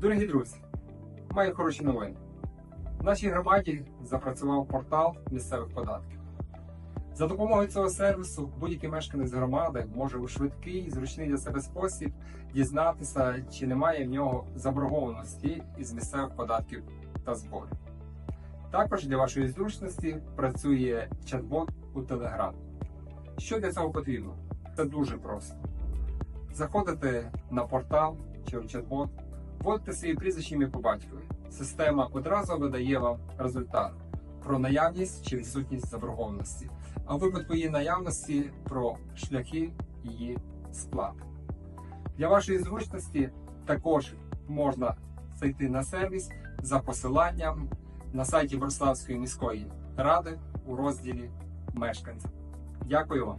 Дорогі друзі, маю хороші новини. В нашій громаді запрацював портал місцевих податків. За допомогою цього сервісу будь-який мешканець громади може у швидкий, зручний для себе спосіб дізнатися, чи немає в нього заборгованості із місцевих податків та зборів. Також для вашої зручності працює чат-бот у Telegram. Що для цього потрібно? Це дуже просто. Заходите на портал чи в чат-бот, вводите свої прізвище ім'я по батькові. Система одразу видає вам результат про наявність чи відсутність заборгованості, а в випадку її наявності про шляхи її сплати. Для вашої зручності також можна зайти на сервіс за посиланням на сайті Бориславської міської ради у розділі мешканців. Дякую вам.